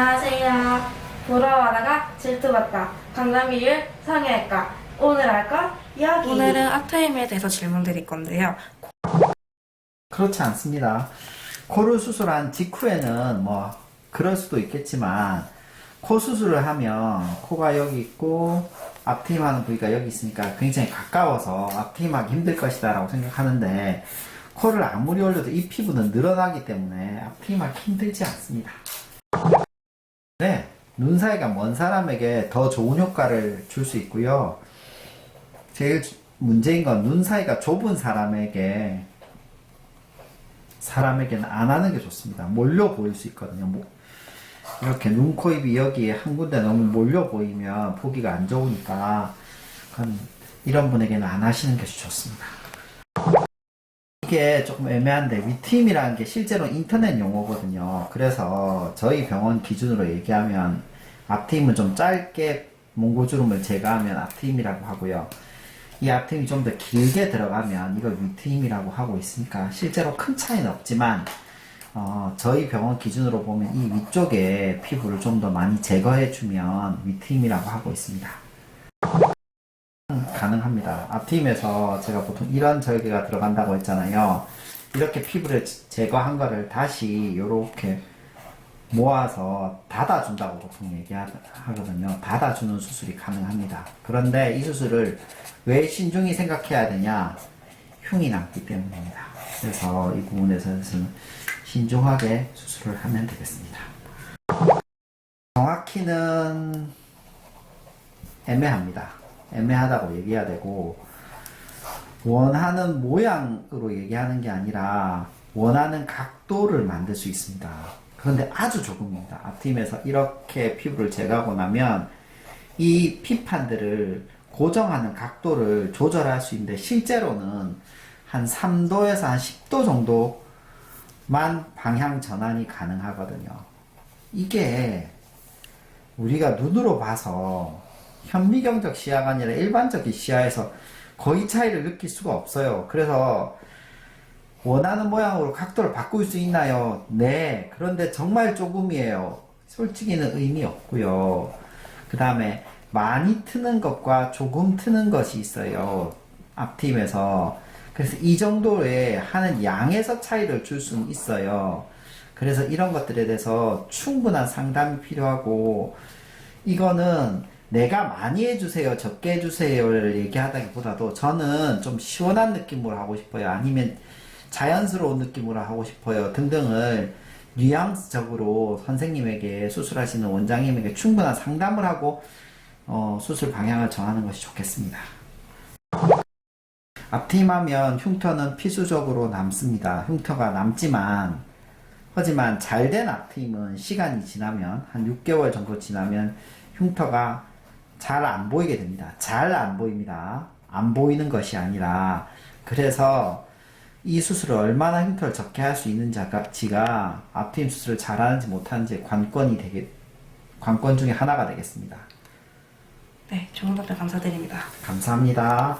안녕하세요. 돌아와다가 질투받다. 강남이를 상해할까? 오늘 할까? 이야기. 오늘은 앞트임에 대해서 질문 드릴 건데요. 그렇지 않습니다. 코를 수술한 직후에는 뭐 그럴 수도 있겠지만 코 수술을 하면 코가 여기 있고 앞트임하는 부위가 여기 있으니까 굉장히 가까워서 앞트임하기 힘들 것이다라고 생각하는데 코를 아무리 올려도 이 피부는 늘어나기 때문에 앞트임하기 힘들지 않습니다. 네, 눈 사이가 먼 사람에게 더 좋은 효과를 줄 수 있고요. 제일 문제인 건 눈 사이가 좁은 사람에게 사람에게는 안 하는 게 좋습니다. 몰려 보일 수 있거든요. 뭐, 이렇게 눈, 코, 입이 여기에 한 군데 너무 몰려 보이면 보기가 안 좋으니까 이런 분에게는 안 하시는 게 좋습니다. 이게 조금 애매한데 위트임이라는 게 실제로 인터넷 용어거든요. 그래서 저희 병원 기준으로 얘기하면 앞트임은 좀 짧게 몽고주름을 제거하면 앞트임이라고 하고요. 이 앞트임이 좀 더 길게 들어가면 이걸 위트임이라고 하고 있으니까 실제로 큰 차이는 없지만 어, 저희 병원 기준으로 보면 이 위쪽에 피부를 좀 더 많이 제거해주면 위트임이라고 하고 있습니다. 가능합니다. 앞트임에서 제가 보통 이런 절개가 들어간다고 했잖아요. 이렇게 피부를 제거한 거를 다시 이렇게 모아서 닫아준다고 보통 얘기하거든요. 닫아주는 수술이 가능합니다. 그런데 이 수술을 왜 신중히 생각해야 되냐? 흉이 남기 때문입니다. 그래서 이 부분에서는 신중하게 수술을 하면 되겠습니다. 정확히는 애매합니다. 애매하다고 얘기해야 되고, 원하는 모양으로 얘기하는 게 아니라 원하는 각도를 만들 수 있습니다. 그런데 아주 조금입니다. 앞팀에서 이렇게 피부를 제거하고 나면 이 피판들을 고정하는 각도를 조절할 수 있는데 실제로는 한 3도에서 한 10도 정도만 방향 전환이 가능하거든요. 이게 우리가 눈으로 봐서 현미경적 시야가 아니라 일반적인 시야에서 거의 차이를 느낄 수가 없어요. 그래서 원하는 모양으로 각도를 바꿀 수 있나요? 네. 그런데 정말 조금이에요. 솔직히는 의미 없고요. 그 다음에 많이 트는 것과 조금 트는 것이 있어요. 앞팀에서. 그래서 이 정도의 하는 양에서 차이를 줄 수는 있어요. 그래서 이런 것들에 대해서 충분한 상담이 필요하고, 이거는 내가 많이 해주세요, 적게 해주세요를 얘기하다기보다도 저는 좀 시원한 느낌으로 하고 싶어요. 아니면 자연스러운 느낌으로 하고 싶어요. 등등을 뉘앙스적으로 선생님에게 수술하시는 원장님에게 충분한 상담을 하고 어, 수술 방향을 정하는 것이 좋겠습니다. 앞팀하면 흉터는 필수적으로 남습니다. 흉터가 남지만 하지만 잘 된 앞팀은 시간이 지나면 한 6개월 정도 지나면 흉터가 잘 안 보이게 됩니다. 잘 안 보입니다. 안 보이는 것이 아니라 그래서 이 수술을 얼마나 흉터를 적게 할 수 있는지가 앞트임 수술을 잘하는지 못하는지 관건이 되게 관건 중에 하나가 되겠습니다. 네, 좋은 답변 감사드립니다. 감사합니다.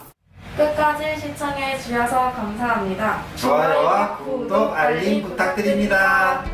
끝까지 시청해 주셔서 감사합니다. 좋아요와 구독, 알림 부탁드립니다.